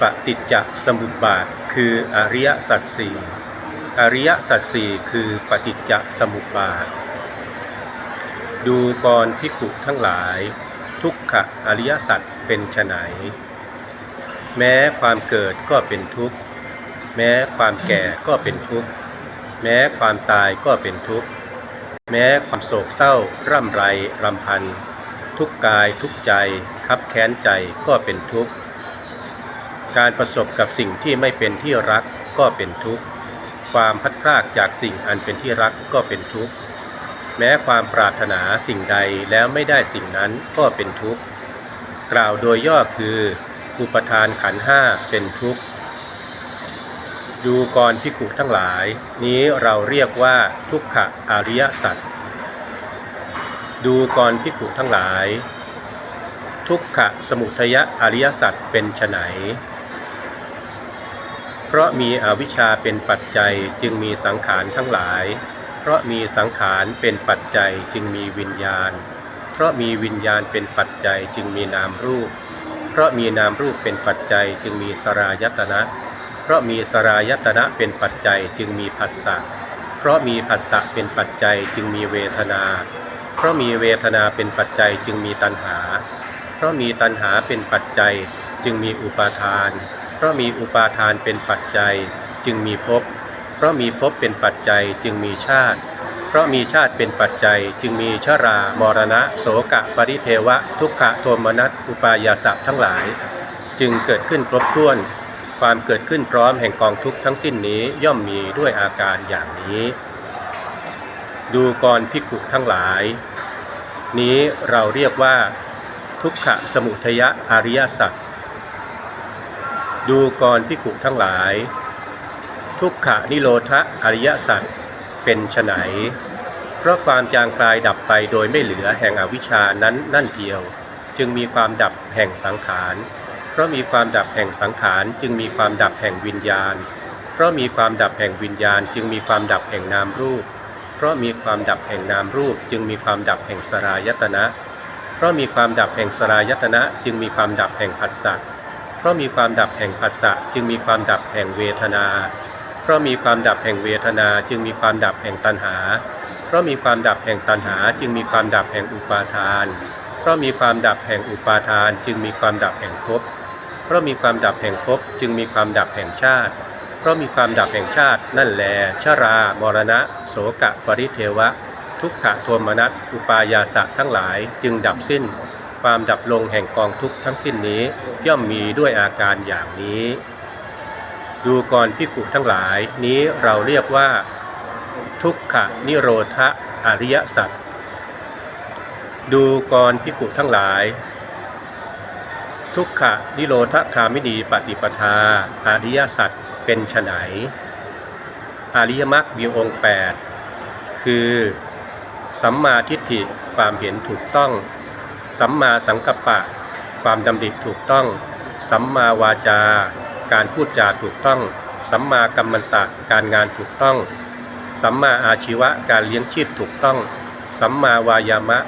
ปฏิจจสมุปบาท คืออริยสัจสี่อริยสัจสี่คือปฏิจจสมุปบาท ดูกรพิกุทั้งหลาย ทุกขะอริยสัจเป็นไฉนแม้ความเกิดก็เป็นทุกข์ แม้ความแก่ก็เป็นทุกข์ แม้ความตายก็เป็นทุกข์ แม้ความโศกเศร้าร่ำไรรำพัน ทุกกายทุกใจคับแค้นใจก็เป็นทุกข์ การประสบกับสิ่งที่ไม่เป็นที่รักก็เป็นทุกข์ ความพัดพรากจากสิ่งอันเป็นที่รักก็เป็นทุกข์ แม้ความปรารถนาสิ่งใดแล้วไม่ได้สิ่งนั้นก็เป็นทุกข์ กล่าวโดยย่อคือ อุปทานขันห้าเป็นทุกข์ ดูกรพิกุทั้งหลาย นี้เราเรียกว่าทุกขะอริยสัจ ดูกรพิกุทั้งหลายทุกขะสมุทยะอริยสัจเป็นไฉน เพราะมีอวิชชาเป็นปัจจัยจึงมีสังขารทั้งหลาย เพราะมีสังขารเป็นปัจจัยจึงมีวิญญาณ เพราะมีวิญญาณเป็นปัจจัยจึงมีนามรูป เพราะมีนามรูปเป็นปัจจัยจึงมีสรายตนะ เพราะมีสรายตนะเป็นปัจจัยจึงมีผัสสะ เพราะมีผัสสะเป็นปัจจัยจึงมีเวทนา เพราะมีเวทนาเป็นปัจจัยจึงมีตัณหา เพราะมีตัณหาเป็นปัจจัยจึงมีอุปาทาน เพราะมีอุปาทานเป็นปัจจัยจึงมีภพ เพราะมีภพเป็นปัจจัยจึงมีชาติ เพราะมีชาติเป็นปัจจัยจึงมีชรา มรณะ โสกะ ปริเทวะ ทุกขะโทมนัส อุปายาสะทั้งหลาย จึงเกิดขึ้นครบถ้วน ความเกิดขึ้นพร้อมแห่งกองทุกข์ทั้งสิ้นนี้ย่อมมีด้วยอาการอย่างนี้ ดูกรพิกุทั้งหลาย นี้เราเรียกว่า ทุกขะสมุทยะอริยสัจ ดูกรพิกุทั้งหลาย ทุกขะนิโรธอริยสัจเป็นไฉนเพราะความจางคลายดับไปโดยไม่เหลือแห่งอวิชชานั้นนั่นเดียว จึงมีความดับแห่งสังขาร เพราะมีความดับแห่งสังขารจึงมีความดับแห่งวิญญาณ เพราะมีความดับแห่งวิญญาณ จึงมีความดับแห่งนามรูป เพราะมีความดับแห่งนามรูป จึงมีความดับแห่งสรายตนะ เพราะมีความดับแห่งสรายตนะ จึงมีความดับแห่งผัสสะเพราะมีความดับแห่งผัสสะจึงมีความดับแห่งเวทนา เพราะมีความดับแห่งเวทนาจึงมีความดับแห่งตัณหา เพราะมีความดับแห่งตัณหาจึงมีความดับแห่งอุปาทาน เพราะมีความดับแห่งอุปาทานจึงมีความดับแห่งภพ เพราะมีความดับแห่งภพจึงมีความดับแห่งชาติ เพราะมีความดับแห่งชาตินั่นแล ชรา มรณะ โสกะ ปริเทวะ ทุกขะโทมนัส อุปายาสะทั้งหลายจึงดับสิ้น ความดับลงแห่งกองทุกข์ทั้งสิ้นนี้ย่อมมีด้วยอาการอย่างนี้ ดูกรพิกุทั้งหลายนี้เราเรียกว่า ทุกขะนิโรธอริยสัจดูกรพิกุทั้งหลาย ทุกขะนิโรธคามินีปฏิปทาอริยสัจเป็นไฉนอริยมรรคมีองค์ 8 คือ สัมมาทิฏฐิความเห็นถูกต้อง สัมมาสังกัปปะ ความดำริถูกต้อง สัมมาวาจา การพูดจาถูกต้อง สัมมากัมมันตะ การงานถูกต้อง สัมมาอาชีวะ การเลี้ยงชีพถูกต้อง สัมมาวายามะ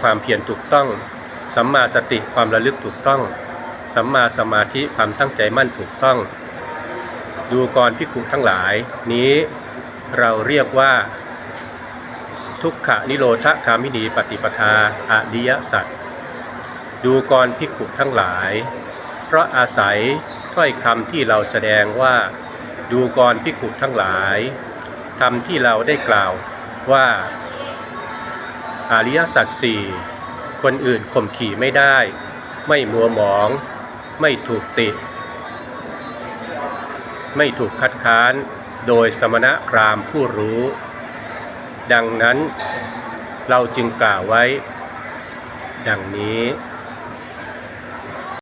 ความเพียรถูกต้อง สัมมาสติ ความระลึกถูกต้อง สัมมาสมาธิ ความตั้งใจมั่นถูกต้อง ดูกรพิคุทั้งหลาย นี้เราเรียกว่า ทุกขะนิโรธคามินีปฏิปทาอริยสัจดูกรพิกุทั้งหลาย เพราะอาศัยถ้อยคำที่เราแสดงว่า ดูกรพิกุทั้งหลายธรรมที่เราได้กล่าวว่าอริยสัจสี่คนอื่นข่มขี่ไม่ได้ ไม่มัวหมอง ไม่ถูกติ ไม่ถูกคัดค้าน โดยสมณะพราหมณ์ผู้รู้ ดังนั้นเราจึงกล่าวไว้ ดังนี้